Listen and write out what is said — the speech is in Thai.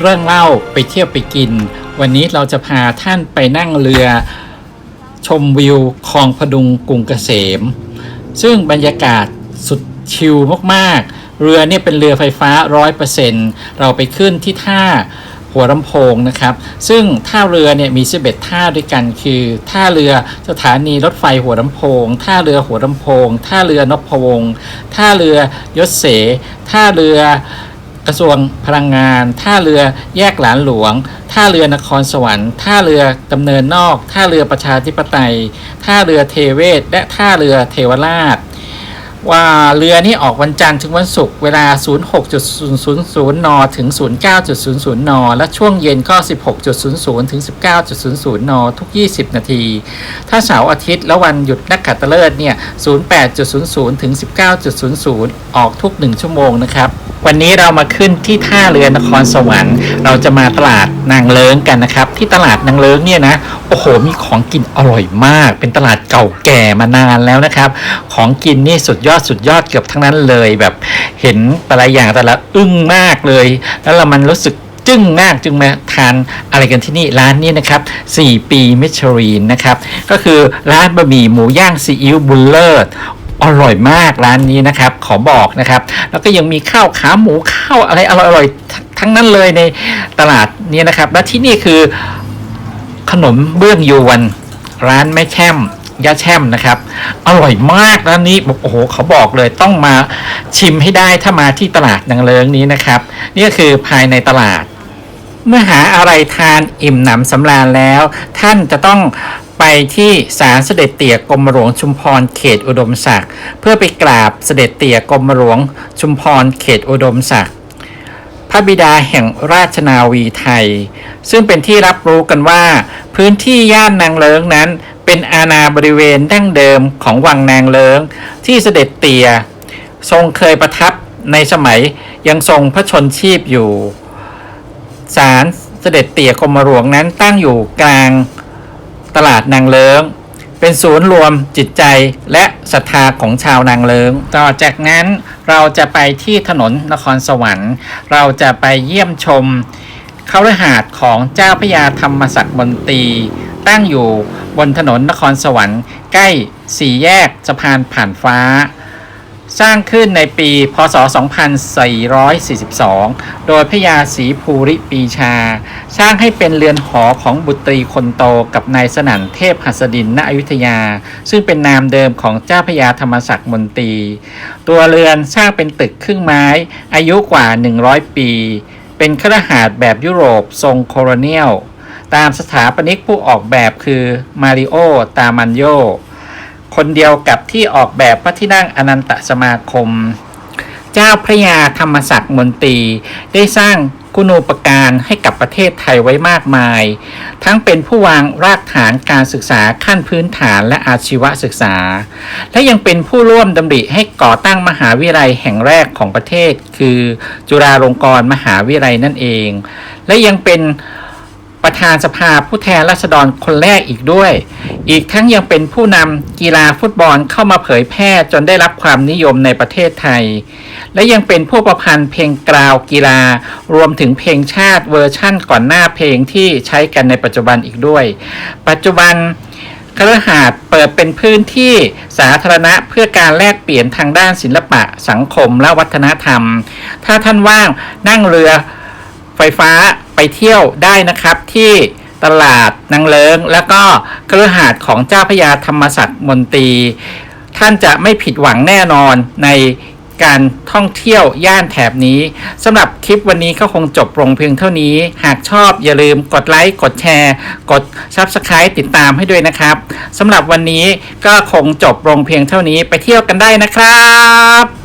เรื่องเล่าไปเที่ยวไปกิน วันนี้เราจะพาท่านไปนั่งเรือ ชมวิวคลองพดุงกรุงเกษม ซึ่งบรรยากาศสุดชิลมากๆ เรือเนี่ยเป็นเรือไฟฟ้า 100%เราไปขึ้นที่ท่าหัวลำโพงนะครับ ซึ่งท่าเรือเนี่ยมี11ท่าด้วยกันคือ ท่าเรือสถานีรถไฟหัวลำโพง ท่าเรือหัวลำโพง ท่าเรือนพวงศ์ท่าเรือยศเส ท่าเรือ กระทรวงพลังงาน ท่าเรือแยกหลานหลวง ท่าเรือนครสวรรค์ ท่าเรือดำเนินนอก ท่าเรือประชาธิปไตย ท่าเรือเทเวศ และท่าเรือเทวราช ว่าเรือนี่ออกวันจันทร์ถึงวันศุกร์เวลา 06.000 น ถึง 09.00 น และช่วงเย็นก็ 16.00 ถึง 19.00 น ทุก 20 นาที ถ้าเสาร์อาทิตย์และวันหยุดนักขัตฤกษ์เนี่ย 08.00 ถึง 19.00 ออกทุก 1 ชั่วโมงนะครับ วันนี้เรามาขึ้นที่ท่าเรือนครสวรรค์ เราจะมาตลาดนางเลิ้งกันนะครับ ที่ตลาดนางเลิ้งเนี่ยนะ โอ้โห มีของกินอร่อยมาก เป็นตลาดเก่าแก่มานานแล้วนะครับ ของกินนี่สุดยอดอดสุดยอดเกือบทั้งนั้นเลยแบบเห็นแต่ละอย่างแต่ละอึ้งมากเลย แล้วเรามันรู้สึกจึ้งมากจึงมาทานอะไรกันที่นี่ร้านนี้นะครับ 4 ปีมิชลีนนะครับ ก็คือร้านบะหมี่หมูย่างซีอิ๊วบุลเลอร์อร่อยมากร้านนี้นะครับ ขอบอกนะครับ แล้วก็ยังมีข้าวขาหมูข้าวอะไรอร่อยๆทั้งนั้นเลยในตลาดนี้นะครับ และที่นี่คือขนมเบื้องยวนร้านแม่แช่ม ยาแช่มนะครับ อร่อยมากร้านนี้โอ้โหเขาบอกเลยต้องมาชิมให้ได้ถ้ามาที่ตลาดนางเลิงนี้นะครับ นี่ก็คือภายในตลาด เมื่อหาอะไรทานอิ่มหนำสำราญแล้ว ท่านจะต้องไปที่ศาลเสด็จเตี่ยกรมหลวงชุมพรเขตอุดมศักดิ์เพื่อไปกราบเสด็จเตี่ยกรมหลวงชุมพรเขตอุดมศักดิ์พระบิดาแห่งราชนาวีไทย ซึ่งเป็นที่รับรู้กันว่า พื้นที่ย่านนางเลิงนั้น เป็นอาณาบริเวณดั้งเดิมของวังนางเลิงที่เสด็จเตี่ยทรงเคยประทับในสมัยยังทรงพระชนชีพอยู่ศาลเสด็จเตี่ยกรมหลวงนั้นตั้งอยู่กลางตลาดนางเลิง เป็นศูนย์รวมจิตใจและศรัทธาของชาวนางเลิง ต่อจากนั้นเราจะไปที่ถนนนครสวรรค์ เราจะไปเยี่ยมชมเคารหาสน์ของเจ้าพระยาธรรมศักดิ์มนตรี ตั้งอยู่บนถนนนครสวรรค์ ใกล้สี่แยกสะพานผ่านฟ้า สร้างขึ้นในปีพศ 2442 โดยพระยาศรีภูริปีชา สร้างให้เป็นเรือนหอของบุตรีคนโตกับนายสนั่นเทพหัสดินณอยุธยา ซึ่งเป็นนามเดิมของเจ้าพยาธรรมศักดิ์มนตรี ตัวเรือนสร้างเป็นตึกครึ่งไม้ อายุกว่า 100 ปี เป็นครหาสน์แบบยุโรปทรงโคโลเนียล ตามสถาปนิกผู้ออกแบบคือมาริโอ ตามันโย คนเดียวกับที่ออกแบบพระที่นั่งอนันตสมาคม เจ้าพระยาธรรมศักดิ์มนตรีได้สร้างคุณูปการให้กับประเทศไทยไว้มากมาย ทั้งเป็นผู้วางรากฐานการศึกษาขั้นพื้นฐานและอาชีวศึกษา และยังเป็นผู้ร่วมดำริให้ก่อตั้งมหาวิทยาลัยแห่งแรกของประเทศ คือจุฬาลงกรณ์มหาวิทยาลัยนั่นเอง และยังเป็น ประธานสภาผู้แทนราษฎรคนแรกอีกด้วย อีกทั้งยังเป็นผู้นำกีฬาฟุตบอลเข้ามาเผยแพร่จนได้รับความนิยมในประเทศไทย และยังเป็นผู้ประพันธ์เพลงกราวกีฬา รวมถึงเพลงชาติเวอร์ชั่นก่อนหน้าเพลงที่ใช้กันในปัจจุบันอีกด้วย ปัจจุบันคฤหาสน์เปิดเป็นพื้นที่สาธารณะเพื่อการแลกเปลี่ยนทางด้านศิลปะสังคมและวัฒนธรรม ถ้าท่านว่างนั่งเรือไฟฟ้า ไปเที่ยวได้นะครับที่ตลาดนางเลิง แล้วก็เครือหาสน์ของเจ้าพยาธรรมศักดิ์มนตรี ท่านจะไม่ผิดหวังแน่นอนในการท่องเที่ยวย่านแถบนี้สำหรับคลิปวันนี้ก็คงจบลงเพียงเท่านี้ หากชอบอย่าลืมกดไลค์กดแชร์ กด Subscribe ติดตามให้ด้วยนะครับสำหรับวันนี้ก็คงจบลงเพียงเท่านี้ไปเที่ยวกันได้นะครับ